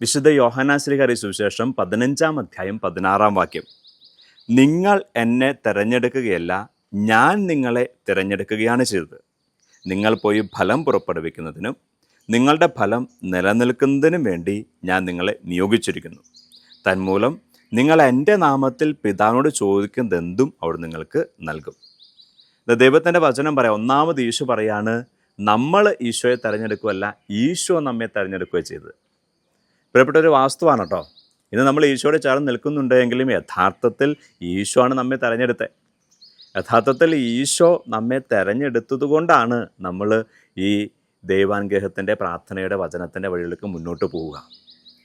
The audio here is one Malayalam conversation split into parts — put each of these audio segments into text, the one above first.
വിശുദ്ധ യോഹനാശ്രീകാരി സുവിശേഷം പതിനഞ്ചാം അധ്യായം പതിനാറാം വാക്യം. നിങ്ങൾ എന്നെ തിരഞ്ഞെടുക്കുകയല്ല ഞാൻ നിങ്ങളെ തിരഞ്ഞെടുക്കുകയാണ് ചെയ്തത്. നിങ്ങൾ പോയി ഫലം പുറപ്പെടുവിക്കുന്നതിനും നിങ്ങളുടെ ഫലം നിലനിൽക്കുന്നതിനും വേണ്ടി ഞാൻ നിങ്ങളെ നിയോഗിച്ചിരിക്കുന്നു. തന്മൂലം നിങ്ങൾ എന്റെ നാമത്തിൽ പിതാവിനോട് ചോദിക്കുന്നതെന്തും അവിടെ നിങ്ങൾക്ക് നൽകും. ദൈവത്തിന്റെ വചനം പറയാം. ഒന്നാമത് ഈശോ പറയാണ് നമ്മൾ ഈശോയെ തിരഞ്ഞെടുക്കുകയല്ല ഈശോ നമ്മെ തിരഞ്ഞെടുക്കുകയോ ചെയ്തത്. പ്രിയപ്പെട്ട ഒരു വാസ്തുവാണ് കേട്ടോ ഇന്ന് നമ്മൾ ഈശോയുടെ ചേർന്ന് നിൽക്കുന്നുണ്ടെങ്കിലും യഥാർത്ഥത്തിൽ ഈശോ ആണ് നമ്മെ തിരഞ്ഞെടുത്തത് യഥാർത്ഥത്തിൽ ഈശോ നമ്മെ തിരഞ്ഞെടുത്തത് കൊണ്ടാണ് നമ്മൾ ഈ ദൈവാനുഗ്രഹത്തിന്റെ പ്രാർത്ഥനയുടെ വചനത്തിന്റെ വഴിയിലേക്ക് മുന്നോട്ട് പോവുക.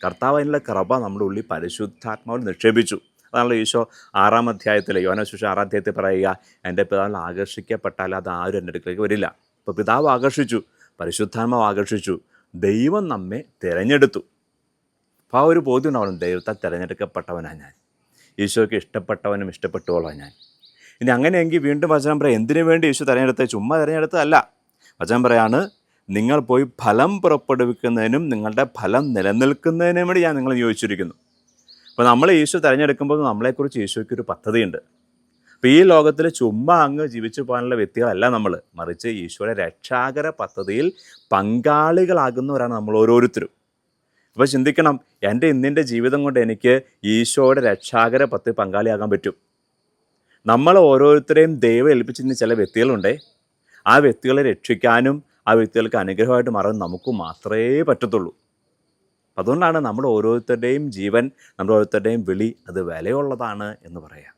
കർത്താവ് അതിനുള്ള കൃപ നമ്മുടെ ഉള്ളിൽ പരിശുദ്ധാത്മാവിൽ നിക്ഷേപിച്ചു. അതാണല്ലോ ഈശോ ആറാം അധ്യായത്തിൽ യോനശുഷ ആറാം അധ്യായത്തിൽ പറയുക എന്റെ പിതാവിൽ ആകർഷിക്കപ്പെട്ടാൽ അത് ആരും എന്റെ അടുക്കിലേക്ക് വരില്ല. അപ്പോൾ പിതാവ് ആകർഷിച്ചു പരിശുദ്ധാത്മാവ് ആകർഷിച്ചു ദൈവം നമ്മെ തിരഞ്ഞെടുത്തു. അപ്പോൾ ആ ഒരു ബോധ്യം ഉണ്ടാവണം. ദൈവത്താൽ തിരഞ്ഞെടുക്കപ്പെട്ടവനാണ് ഞാൻ. ഈശോയ്ക്ക് ഇഷ്ടപ്പെട്ടവനും ഇഷ്ടപ്പെട്ടുകൊള്ളാം ഞാൻ. ഇനി അങ്ങനെയെങ്കിൽ വീണ്ടും വചനം പറയാം. എന്തിനു വേണ്ടി ഈശോ തിരഞ്ഞെടുത്ത് ചുമ്മാ തിരഞ്ഞെടുത്തതല്ല. വചനം പറയാണ് നിങ്ങൾ പോയി ഫലം പുറപ്പെടുവിക്കുന്നതിനും നിങ്ങളുടെ ഫലം നിലനിൽക്കുന്നതിനും വേണ്ടി ഞാൻ നിങ്ങളെ നിയോഗിച്ചിരിക്കുന്നു. അപ്പോൾ നമ്മൾ ഈശോ തിരഞ്ഞെടുക്കുമ്പോൾ നമ്മളെക്കുറിച്ച് ഈശോയ്ക്ക് ഒരു പദ്ധതിയുണ്ട്. അപ്പോൾ ഈ ലോകത്തിൽ ചുമ്മാ അങ്ങ് ജീവിച്ചു പോകാനുള്ള വ്യക്തികളല്ല നമ്മൾ മറിച്ച് ഈശോയുടെ രക്ഷാകര പദ്ധതിയിൽ പങ്കാളികളാകുന്നവരാണ് നമ്മൾ ഓരോരുത്തരും. അപ്പോൾ ചിന്തിക്കണം എന്റെ ഇന്നിന്റെ ജീവിതം കൊണ്ട് എനിക്ക് ഈശോയുടെ രക്ഷാകര പത്ത് പങ്കാളിയാകാൻ പറ്റും. നമ്മൾ ഓരോരുത്തരെയും ദൈവം ഏൽപ്പിച്ചിരുന്ന ചില വ്യക്തികളുണ്ട് ആ വ്യക്തികളെ രക്ഷിക്കാനും ആ വ്യക്തികൾക്ക് അനുഗ്രഹമായിട്ട് മാറാൻ നമുക്ക് മാത്രമേ പറ്റത്തുള്ളൂ. അതുകൊണ്ടാണ് നമ്മൾ ഓരോരുത്തരുടെയും ജീവൻ നമ്മൾ ഓരോരുത്തരുടെയും വിളി അത് വിലയുള്ളതാണ് എന്ന് പറയാം.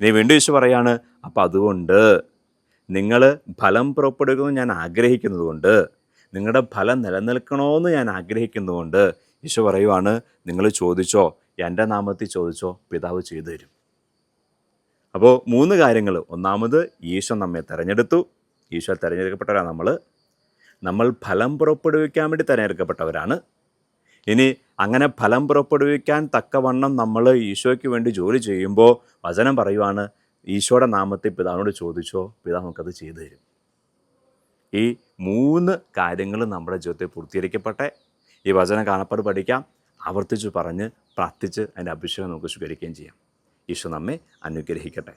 ഇനി വീണ്ടും ഈശോ പറയാണ് അപ്പം അതുകൊണ്ട് നിങ്ങൾ ഫലം പുറപ്പെടുക്കുന്നത് ഞാൻ ആഗ്രഹിക്കുന്നതുകൊണ്ട് നിങ്ങളുടെ ഫലം നിലനിൽക്കണമെന്ന് ഞാൻ ആഗ്രഹിക്കുന്നതുകൊണ്ട് ഈശോ പറയുവാണ് നിങ്ങൾ ചോദിച്ചോ എന്റെ നാമത്തിൽ ചോദിച്ചോ പിതാവ് ചെയ്തു തരും. അപ്പോൾ മൂന്ന് കാര്യങ്ങൾ ഒന്നാമത് ഈശോ നമ്മെ തിരഞ്ഞെടുത്തു. ഈശോ തിരഞ്ഞെടുക്കപ്പെട്ടവരാണ് നമ്മൾ നമ്മൾ ഫലം പുറപ്പെടുവിക്കാൻ വേണ്ടി തിരഞ്ഞെടുക്കപ്പെട്ടവരാണ്. ഇനി അങ്ങനെ ഫലം പുറപ്പെടുവിക്കാൻ തക്കവണ്ണം നമ്മൾ ഈശോയ്ക്ക് വേണ്ടി ജോലി ചെയ്യുമ്പോൾ വചനം പറയുവാണ് ഈശോയുടെ നാമത്തിൽ പിതാവിനോട് ചോദിച്ചോ പിതാവ് നമുക്കത് ചെയ്തു തരും. ഈ മൂന്ന് കാര്യങ്ങളും നമ്മുടെ ജീവിതത്തിൽ പൂർത്തീകരിക്കപ്പെട്ടെ. ഈ വചന കാണപ്പാട് പഠിക്കാം. ആവർത്തിച്ച് പറഞ്ഞ് പ്രാർത്ഥിച്ച് അതിന്റെ അഭിഷേകം നമുക്ക് സ്വീകരിക്കുകയും ചെയ്യാം. ഈശോ നമ്മെ അനുഗ്രഹിക്കട്ടെ.